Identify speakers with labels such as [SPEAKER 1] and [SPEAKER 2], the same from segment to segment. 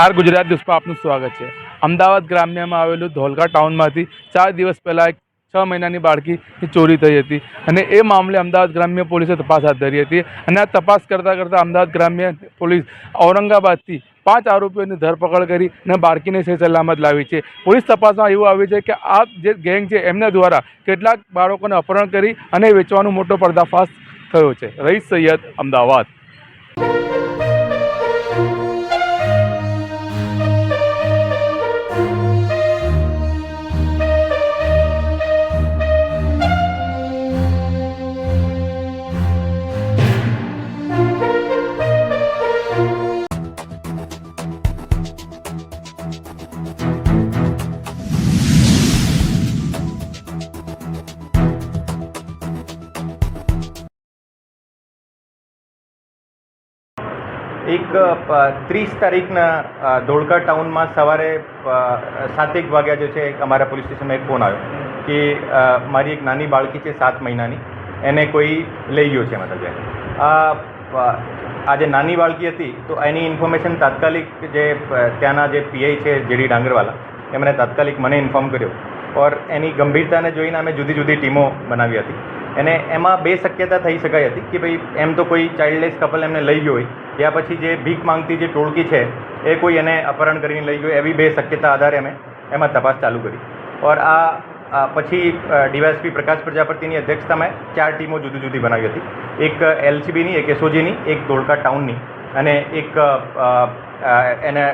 [SPEAKER 1] R Gujarat ન્યૂઝમાં આપનું સ્વાગત છે. અમદાવાદ ગ્રામ્યમાં આવેલું ધોલકા ટાઉનમાંથી ચાર દિવસ પહેલાં એક છ મહિનાની બાળકી ચોરી થઈ હતી અને એ મામલે અમદાવાદ ગ્રામ્ય પોલીસે તપાસ હાથ ધરી હતી અને આ તપાસ કરતાં કરતાં અમદાવાદ ગ્રામ્ય પોલીસ ઔરંગાબાદથી પાંચ આરોપીઓની ધરપકડ કરી અને બાળકીને સહી સલામત લાવી છે. પોલીસ તપાસમાં એવું આવ્યું છે કે આ જે ગેંગ છે એમના દ્વારા કેટલાક બાળકોને અપહરણ કરી અને વેચવાનો મોટો પર્દાફાશ થયો છે. રહીશ સૈયદ અમદાવાદ.
[SPEAKER 2] એક ત્રીસ તારીખના ધોળકા ટાઉનમાં સવારે સાતેક વાગ્યા જે છે અમારા પોલીસ સ્ટેશનમાં એક ફોન આવ્યો કે મારી એક નાની બાળકી છે સાત મહિનાની, એને કોઈ લઈ ગયો છે મતલબ. આ આ જે નાની બાળકી હતી તો એની ઇન્ફોર્મેશન તાત્કાલિક જે ત્યાંના જે પીઆઈ છે, જેડી ડાંગરવાલા, એમણે તાત્કાલિક મને ઇન્ફોર્મ કર્યો ઓર એની ગંભીરતાને જોઈને અમે જુદી જુદી ટીમો બનાવી હતી અને એમાં બે શક્યતા થઈ શકાય હતી કે ભાઈ એમ તો કોઈ ચાઇલ્ડલેસ કપલ એમને લઈ ગયો હોય યા પછી જે ભીખ માંગતી જે ટોળકી છે, એ કોઈ એને અપહરણ કરીને લઈ ગયો, એવી બે શક્યતા આધારે અમે એમાં તપાસ ચાલુ કરી. ઓર આ પછી ડીવાયએસપી પ્રકાશ પ્રજાપતિની અધ્યક્ષતામાં ચાર ટીમો જુદી જુદી બનાવી હતી. એક એલસીબીની એક એસઓજીની, એક ધોળકા ટાઉનની અને એક એને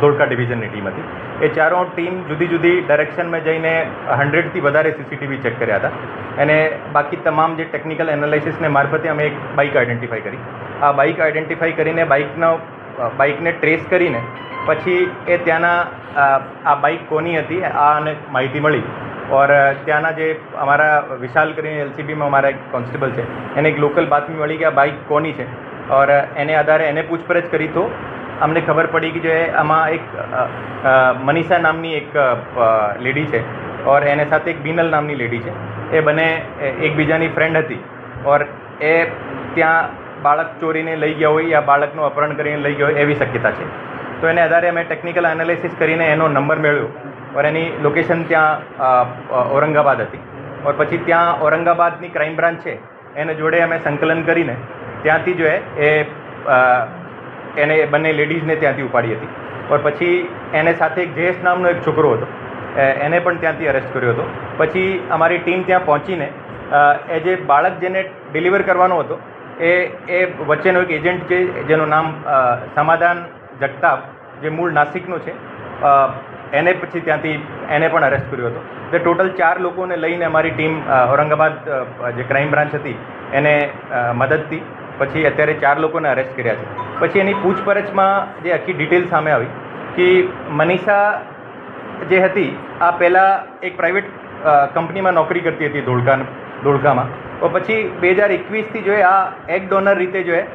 [SPEAKER 2] ધોળકા ડિવિઝનની ટીમ હતી. એ ચારો ટીમ જુદી જુદી ડાયરેક્શનમાં જઈને હંડ્રેડથી વધારે સીસીટીવી ચેક કર્યા હતા. અને બાકી તમામ જે ટેકનિકલ એનાલિસિસને મારફતે અમે એક બાઇક આઈડેન્ટિફાઈ કરી. આ બાઇક આઈડેન્ટિફાઈ કરીને બાઇકનો બાઇકને ટ્રેસ કરીને પછી એ ત્યાંના આ બાઇક કોની હતી, આ અને માહિતી મળી. ઓર ત્યાંના જે અમારા વિશાલ કરીને એલસીબીમાં અમારા એક કોન્સ્ટેબલ છે. એને એક લોકલ બાતમી મળી કે આ બાઇક કોની છે. ઓર એને આધારે એને પૂછપરછ કરી તો અમને ખબર પડી કે જે આમાં એક મનીષા નામની એક લેડી છે. ઓર, એને સાથે એક બિનલ નામની લેડી છે. એ બંને એકબીજાની ફ્રેન્ડ હતી. ઓર, એ ત્યાં બાળક ચોરીને લઈ ગયા હોય યા બાળકનું અપહરણ કરીને લઈ ગયો હોય એવી શક્યતા છે. તો એને આધારે અમે ટેકનિકલ એનાલિસિસ કરીને એનો નંબર મેળવ્યો ઓર એની લોકેશન ત્યાં ઔરંગાબાદ હતી. ઓર પછી ત્યાં ઔરંગાબાદની ક્રાઇમ બ્રાન્ચ છે, એને જોડે અમે સંકલન કરીને ત્યાંથી જો એ એને બંને લેડીઝને ત્યાંથી ઉપાડી હતી. ઓર પછી એને સાથે એક જયેશ નામનો એક છોકરો હતો એને પણ ત્યાંથી અરેસ્ટ કર્યો હતો. પછી અમારી ટીમ ત્યાં પહોંચીને એ જે બાળક જેને ડિલિવર કરવાનો હતો એ એ વચ્ચેનો એક એજન્ટ છે, જેનું નામ સમાધાન જગતાપ, જે મૂળ નાસિકનો છે એને પછી ત્યાંથી એને પણ અરેસ્ટ કર્યો હતો. તે ટોટલ ચાર લોકોને લઈને અમારી ટીમ ઔરંગાબાદ જે ક્રાઇમ બ્રાન્ચ હતી, એને મદદથી પછી અત્યારે ચાર લોકોને અરેસ્ટ કર્યા છે. પછી એની પૂછપરછમાં જે આખી ડિટેલ સામે આવી કે મનીષા જે હતી, આ પહેલાં એક પ્રાઇવેટ કંપનીમાં નોકરી કરતી હતી ધોળકા ધોળકામાં. તો પછી બે હજાર એકવીસથી જોએ આ એગ ડોનર રીતે જોઈએ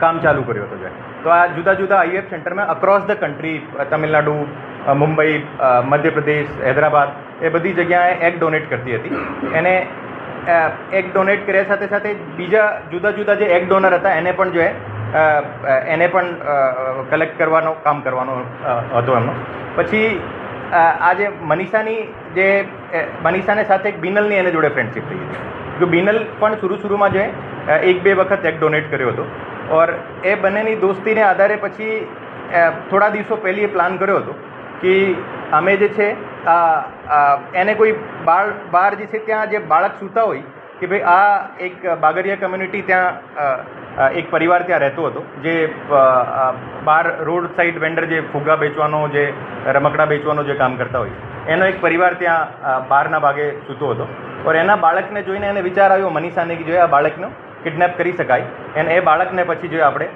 [SPEAKER 2] કામ ચાલુ કર્યું હતું જો તો આ જુદા જુદા આઈએફ સેન્ટરમાં across the country Tamil Nadu Mumbai Madhya Pradesh Hyderabad એ બધી જગ્યાએ એગ ડોનેટ કરતી હતી. એને એગ ડોનેટ કર્યા સાથે સાથે બીજા જુદા જુદા જે એગ ડોનર હતા એને પણ જો એ અ, અ, એને પણ કલેક્ટ કરવાનો કામ કરવાનો હતો એમનો. પછી આ જે મનીષાની જે મનીષાને સાથે એક બિનલની એને જોડે ફ્રેન્ડશિપ થઈ હતી. જો બિનલ પણ શરૂ શરૂમાં જે એક બે વખત એગ ડોનેટ કર્યો હતો. ઓર એ બંનેની દોસ્તીને આધારે પછી થોડા દિવસો પહેલી એ પ્લાન કર્યો હતો કે અમે જે છે એને કોઈ બાળ બહાર જે છે ત્યાં જે બાળક સૂતા હોય, કે ભાઈ આ એક બાગરિયા કમ્યુનિટી ત્યાં એક પરિવાર ત્યાં રહેતો હતો, જે બહાર રોડ સાઈડ વેન્ડર જે ફુગ્ગા વેચવાનો, જે રમકડા વેચવાનો જે કામ કરતા હોય એનો એક પરિવાર ત્યાં બહારના ભાગે સૂતો હતો. ઓર એના બાળકને જોઈને એને વિચાર આવ્યો મનીષાને કે જોઈએ આ બાળકનો કિડનેપ કરી શકાય. અને એ બાળકને પછી જોઈએ આપણે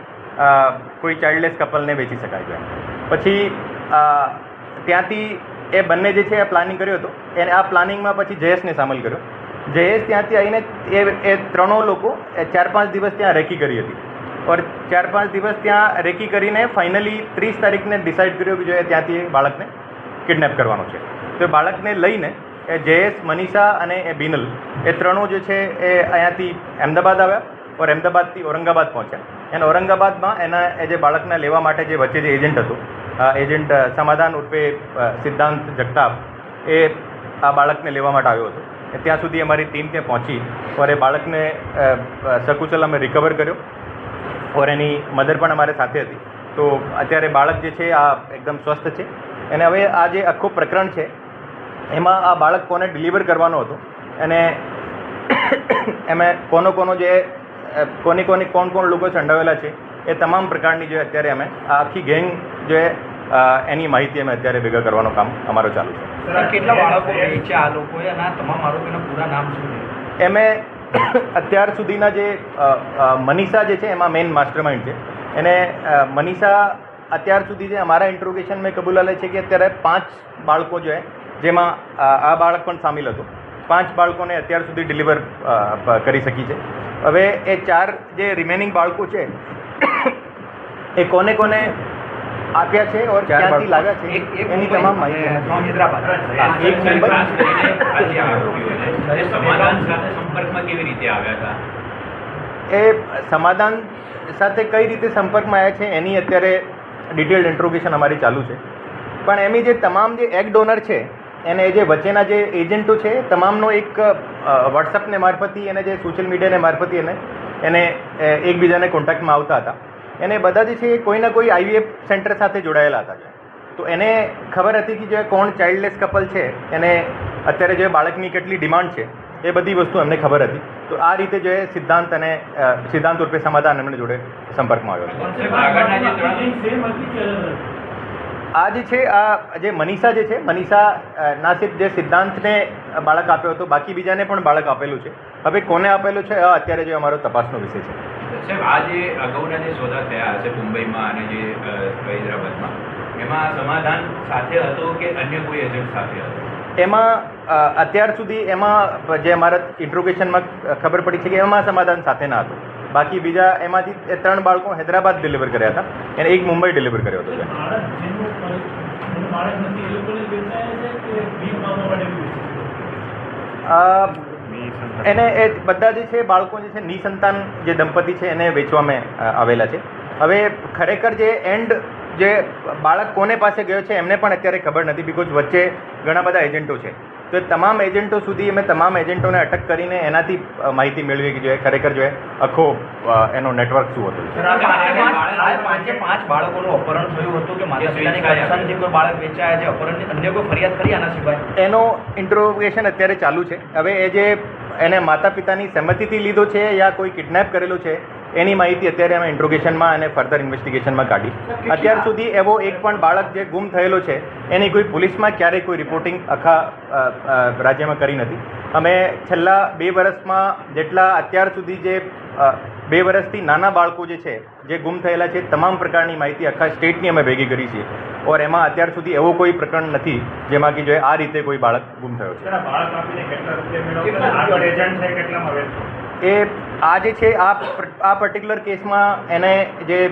[SPEAKER 2] કોઈ ચાઇલ્ડલેસ કપલને વેચી શકાય છે પછી ત્યાંથી એ બંને જે છે એ પ્લાનિંગ કર્યો હતો. એને આ પ્લાનિંગમાં પછી જયેશને સામેલ કર્યો. જયેશ ત્યાંથી આવીને એ એ ત્રણો લોકો, એ ચાર પાંચ દિવસ ત્યાં રેકી કરી હતી. ઓર ચાર પાંચ દિવસ ત્યાં રેકી કરીને ફાઇનલી ત્રીસ તારીખને ડિસાઇડ કર્યો કે જો એ ત્યાંથી એ બાળકને કિડનેપ કરવાનો છે. તો એ બાળકને લઈને એ જયેશ મનીષા અને એ બિનલ. એ ત્રણો જે છે એ અહીંયાથી અમદાવાદ આવ્યા ઓર અમદાવાદથી ઔરંગાબાદ પહોંચ્યા. એને ઔરંગાબાદમાં એના એ જે બાળકને લેવા માટે જે વચ્ચે જે એજન્ટ હતો એજન્ટ સમાધાન ઉર્ફે સિદ્ધાંત જગતાપ એ આ બાળકને લેવા માટે આવ્યો હતો. ત્યાં સુધી અમારી ટીમ ત્યાં પહોંચી ઓર એ બાળકને અ, અમે રિકવર કર્યો ઓર એની મધર પણ અમારે સાથે હતી. તો અત્યારે બાળક જે છે આ એકદમ સ્વસ્થ છે. અને હવે આ જે આખું પ્રકરણ છે એમાં આ બાળક કોને ડિલિવર કરવાનો હતો. અને એમાં કોનો કોનો જે કોની કોની કોણ કોણ લોકો સંડાવેલા છે એ તમામ પ્રકારની જે અત્યારે અમે આ આખી ગેંગ જે એની માહિતી અમે અત્યારે ભેગા કરવાનું કામ અમારો ચાલુ છે.
[SPEAKER 3] કેટલા બાળકો છે આ લોકોએ? અને તમામ આરોપીના પૂરા નામ શું છે?
[SPEAKER 2] એમે અત્યાર સુધીના જે મનીષા જે છે એમાં મેઇન માસ્ટરમાઇન્ડ છે. એને મનીષા અત્યાર સુધી જે અમારા ઇન્ટ્રોગેશન મેં કબૂલાલે છે કે અત્યારે પાંચ બાળકો જે જેમાં આ બાળક પણ સામેલ હતું. પાંચ બાળકોને અત્યાર સુધી ડિલિવર કરી શકી છે. હવે એ ચાર જે રિમેનિંગ બાળકો છે એ કોને કોને આપ્યા છે ઓર
[SPEAKER 3] ચાર
[SPEAKER 2] ક્યાંથી
[SPEAKER 3] બાળકો.
[SPEAKER 2] લાવ્યા છે એની તમામ માહિતી એક મુંબઈ.
[SPEAKER 4] એ સમાધાન સાથે સંપર્કમાં કેવી રીતે આવ્યા હતા?
[SPEAKER 2] એ સમાધાન સાથે કઈ રીતે સંપર્કમાં આવ્યા છે એની અત્યારે ડિટેલ્ડ ઇન્ટ્રોગેશન અમારી ચાલુ છે. પણ એમની જે તમામ જે એગ ડોનર છે એને જે વચ્ચેના જે એજન્ટો છે તમામનો એક વોટ્સઅપને મારફતથી એને જે સોશિયલ મીડિયાને મારફતથી એને એને એકબીજાને કોન્ટેક્ટમાં આવતા હતા. એને બધા જે છે એ કોઈ ના કોઈ આઈવીએફ સેન્ટર સાથે જોડાયેલા હતા. તો એને ખબર હતી કે જે કોણ ચાઇલ્ડલેસ કપલ છે એને અત્યારે જે બાળકની કેટલી ડિમાન્ડ છે એ બધી વસ્તુ એમને ખબર હતી. તો આ રીતે જે સિદ્ધાંત અને સિદ્ધાંત રૂપે સમાધાન એમને જોડે સંપર્કમાં આવ્યો હતો
[SPEAKER 4] સાહેબ, આગળના જે ત્રણ
[SPEAKER 2] આ જે છે આ જે મનીષા જે છે મનીષા ના જે સિદ્ધાંતને બાળક આપ્યો હતો બાકી બીજાને પણ બાળક આપેલું છે. હવે કોને આપેલું છે આ અત્યારે જે અમારો તપાસનો વિષય છે.
[SPEAKER 4] સાહેબ આ જે અગાઉના જે સોદા થયા હશે મુંબઈમાં અને જે હૈદરાબાદમાં એમાં સમાધાન સાથે હતો કે અન્ય કોઈ એજન્ટ સાથે હતો?
[SPEAKER 2] એમાં અત્યાર સુધી એમાં જે અમારા ઇન્ટ્રોગેશનમાં ખબર પડી છે કે એમાં સમાધાન સાથે ના હતું. બાકી બીજા એમાંથી એ ત્રણ બાળકો હૈદરાબાદ ડિલિવર કર્યા હતા. અને એક મુંબઈ ડિલિવર કર્યો હતો એને એ બધા જે છે બાળકો જે છે નિસંતાન જે દંપતી છે એને વેચવામાં મેં આવેલા છે. હવે ખરેખર જે એન્ડ જે બાળક કોને પાસે ગયો છે એમને પણ અત્યારે ખબર નથી બિકોઝ વચ્ચે ઘણા બધા એજન્ટો છે. તો એ તમામ એજન્ટો સુધી અમે તમામ એજન્ટોને અટક કરીને એનાથી માહિતી મેળવી કે જોઈએ ખરેખર જોઈએ આખો એનો નેટવર્ક શું હતું.
[SPEAKER 3] પાંચે પાંચ બાળકોનું અપહરણ થયું હતું કે માતા પિતાની કોઈ બાળક વેચાયા છે અપહરણની અન્ય કોઈ ફરિયાદ કરી આના સિવાય?
[SPEAKER 2] એનો ઇન્ટ્રોગેશન અત્યારે ચાલુ છે. હવે એ જે એને માતા પિતાની સહમતિથી લીધો છે યા કોઈ કિડનેપ કરેલો છે એની માહિતી અત્યારે અમે ઇન્ટ્રોગેશનમાં અને ફર્ધર ઇન્વેસ્ટિગેશનમાં કાઢી. અત્યાર સુધી એવો એક પણ બાળક જે ગુમ થયેલો છે એની કોઈ પોલીસમાં ક્યારેય કોઈ રિપોર્ટિંગ આખા રાજ્યમાં કરી નથી. અમે છેલ્લા બે વર્ષમાં જેટલા અત્યાર સુધી જે બે વર્ષથી નાના બાળકો જે છે જે ગુમ થયેલા છે તમામ પ્રકારની માહિતી આખા સ્ટેટની અમે ભેગી કરી છે ઓર એમાં અત્યાર સુધી એવો કોઈ પ્રકરણ નથી જેમાં કે જો આ રીતે કોઈ બાળક ગુમ થયો છે? એ આ જે છે આ આ પર્ટિક્યુલર કેસમાં એને જે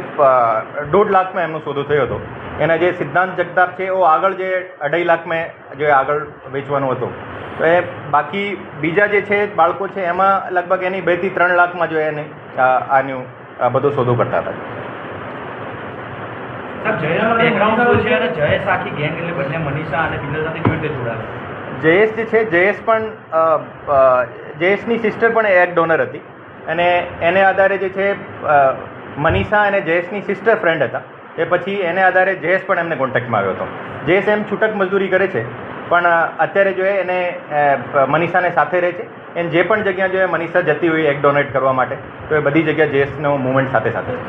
[SPEAKER 2] દોઢ લાખમાં એમનો સોદો થયો હતો. એના જે સિદ્ધાંત જગતાપ છે એ આગળ જે અઢાઈ લાખમાં જે આગળ વેચવાનો હતો. તો એ બાકી બીજા જે છે બાળકો છે એમાં લગભગ એની બેથી ત્રણ લાખમાં જો એને આ- આનું આ બધો સોદો કરતા હતા.
[SPEAKER 3] જયેશ આખી ગેંગ એટલે બંને મનીષા અને બિંદર સાથે કેવી રીતે જોડાયા?
[SPEAKER 2] જયેશ જે છે જયેશ પણ જયેશની સિસ્ટર પણ એક ડોનર હતી. અને એને આધારે જે છે મનીષા અને જયેશની સિસ્ટર ફ્રેન્ડ હતા. એ પછી એને આધારે જયેશ પણ એમને કોન્ટેક્ટમાં આવ્યો હતો. જયેશ એમ છૂટક મજદૂરી કરે છે પણ અત્યારે જો એને મનીષાને સાથે રહે છે. એને જે પણ જગ્યા જો એ મનીષા જતી હોય એક ડોનેટ કરવા માટે તો એ બધી જગ્યા જયેશનો મુવમેન્ટ સાથે સાથે છે?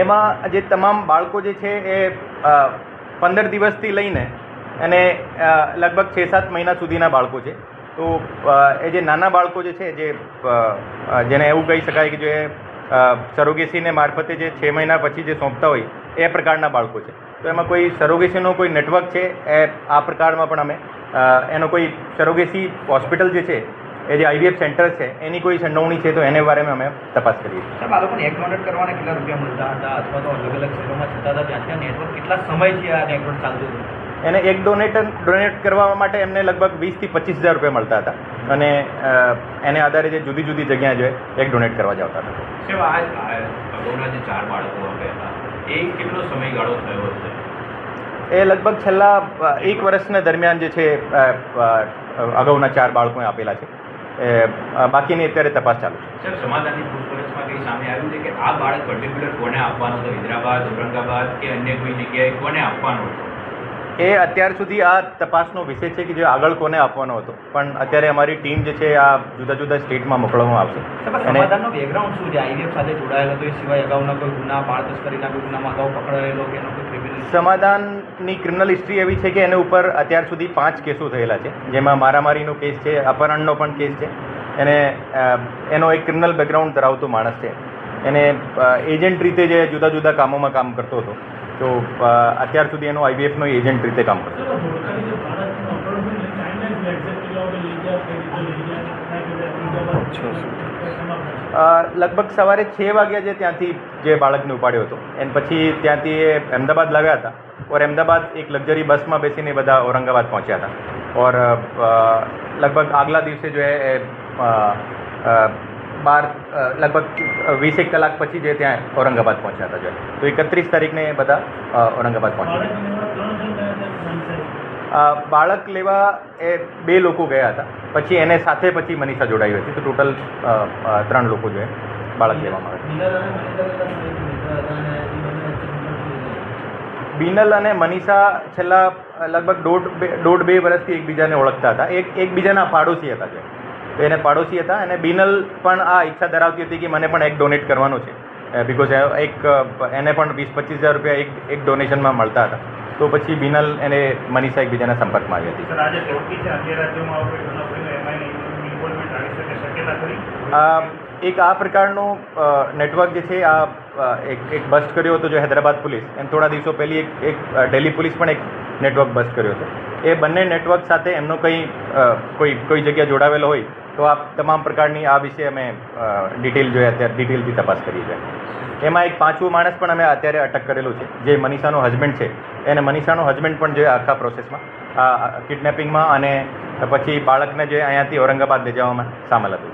[SPEAKER 5] એમાં
[SPEAKER 2] જે તમામ બાળકો જે છે એ પંદર દિવસથી લઈને અને લગભગ છ સાત મહિના સુધીના બાળકો છે. તો એ જે નાના બાળકો જે છે, જે જેને એવું કહી શકાય કે જે સરોગેસીને મારફતે જે છ મહિના પછી જે સોંપતા હોય, એ પ્રકારના બાળકો છે. તો એમાં કોઈ સરોગેસીનો કોઈ નેટવર્ક છે, એ આ પ્રકારમાં પણ અમે એનો કોઈ સરોગેસી હોસ્પિટલ જે છે, એ જે આઈવીએફ સેન્ટર છે, એની કોઈ સંડોવણી છે, તો એને બારેમાં અમે તપાસ કરીએ છીએ.
[SPEAKER 3] લોકોને એક કરવાના કેટલા રૂપિયા મળતા હતા અથવા તો અલગ અલગ શહેરોમાં જતા હતા ત્યાંથી નેટવર્ક કેટલા સમયથી આ નેટવર્ક ચાલતું હતું?
[SPEAKER 2] એને એક ડોનેટર ડોનેટ કરવા માટે એમને લગભગ વીસથી પચીસ હજાર રૂપિયા મળતા હતા. અને એને આધારે જે જુદી જુદી જગ્યાએ જે એક ડોનેટ કરવા જતા હતા.
[SPEAKER 4] અગાઉના જે ચાર બાળકો હતા એ કેટલો સમયગાળો થયો હશે
[SPEAKER 2] એ લગભગ છેલ્લા એક વર્ષના દરમિયાન જે છે અગાઉના ચાર બાળકોએ આપેલા છે. એ બાકીની અત્યારે તપાસ ચાલુ છે.
[SPEAKER 4] સર સમાધાનની પૂછપરછમાં કંઈ સામે આવ્યું છે કે આ બાળક પર્ટિક્યુલર કોને આપવાનો હતો હૈદરાબાદ ઔરંગાબાદ કે અન્ય કોઈ જગ્યાએ કોને આપવાનો હતો
[SPEAKER 2] એ અત્યાર સુધી આ તપાસનો વિષય છે કે જે આગળ કોને આપવાનો હતો. પણ અત્યારે અમારી ટીમ જે છે આ જુદા જુદા સ્ટેટમાં મોકલવામાં આવશે. અને
[SPEAKER 3] એનો બેકગ્રાઉન્ડ શું છે? આઈવીએફ સાથે જોડાયેલો હતો એ સિવાય અગાઉના કોઈ ગુના બાળ તસ્કરીના કોઈ ગુનામાં અગાઉ પકડાયેલો કે એનો કોઈ ક્રિમિનલ
[SPEAKER 2] સમાધાનની ક્રિમિનલ હિસ્ટ્રી એવી છે કે એને ઉપર અત્યાર સુધી પાંચ કેસો થયેલા છે જેમાં મારામારીનો કેસ છે અપહરણનો પણ કેસ છે. એને એનો એક ક્રિમિનલ બેકગ્રાઉન્ડ ધરાવતો માણસ છે. એને એજન્ટ રીતે જે જુદા જુદા કામોમાં કામ કરતો હતો. તો અત્યાર સુધી એનો આઈવીએફનો એજન્ટ રીતે કામ કરતો લગભગ સવારે છ વાગ્યા જે ત્યાંથી જે બાળકને ઉપાડ્યો હતો. એન પછી ત્યાંથી એ અમદાવાદ લાવ્યા હતા. ઓર અમદાવાદ એક લક્ઝરી બસમાં બેસીને બધા ઔરંગાબાદ પહોંચ્યા હતા. ઓર લગભગ આગલા દિવસે જો એ બાર લગભગ વીસેક કલાક પછી જે ત્યાં ઔરંગાબાદ પહોંચ્યા હતા તો એકત્રીસ તારીખને એ બધા ઔરંગાબાદ પહોંચ્યા બાળક લેવા એ બે લોકો ગયા હતા. પછી એને સાથે પછી મનીષા જોડાઈ હતી. તો ટોટલ ત્રણ લોકો જોઈએ બાળક લેવામાં આવે બિનલ અને મનીષા છેલ્લા લગભગ દોઢ બે દોઢ બે વર્ષથી એકબીજાને ઓળખતા હતા. એક, એકબીજાના પાડોશી હતા જે. તો એને પાડોશી હતા અને બિનલ પણ આ ઈચ્છા ધરાવતી હતી કે મને પણ એક ડોનેટ કરવાનો છે. બિકોઝ એક એને પણ વીસ પચીસ હજાર રૂપિયા એક એક ડોનેશનમાં મળતા હતા. તો પછી બિનલ અને મનીષા એકબીજાના સંપર્કમાં આવી હતી.
[SPEAKER 5] એમાં
[SPEAKER 2] એક આ પ્રકારનું નેટવર્ક જે છે આ એક એક બસ્ટ કર્યો હતો જો હૈદરાબાદ પોલીસ. એને થોડા દિવસો પહેલી એક એક દિલ્હી પોલીસ પણ એક નેટવર્ક બસ્ટ કર્યો હતો. એ બંને નેટવર્ક સાથે એમનો કંઈ કોઈ કોઈ જગ્યા જોડાવેલો હોય તો આ તમામ પ્રકારની આ વિશે અમે ડિટેલ જોઈએ અત્યારે ડિટેલથી તપાસ કરી છે એમાં એક પાંચમું માણસ પણ અમે અત્યારે અટક કરેલું છે, જે મનીષાનો હસબન્ડ છે. એને મનીષાનો હસબન્ડ પણ જે આખા પ્રોસેસમાં આ કિડનેપિંગમાં અને પછી બાળકને જે અહીંયાથી ઔરંગાબાદ લઈ જવામાં સામેલ હતું.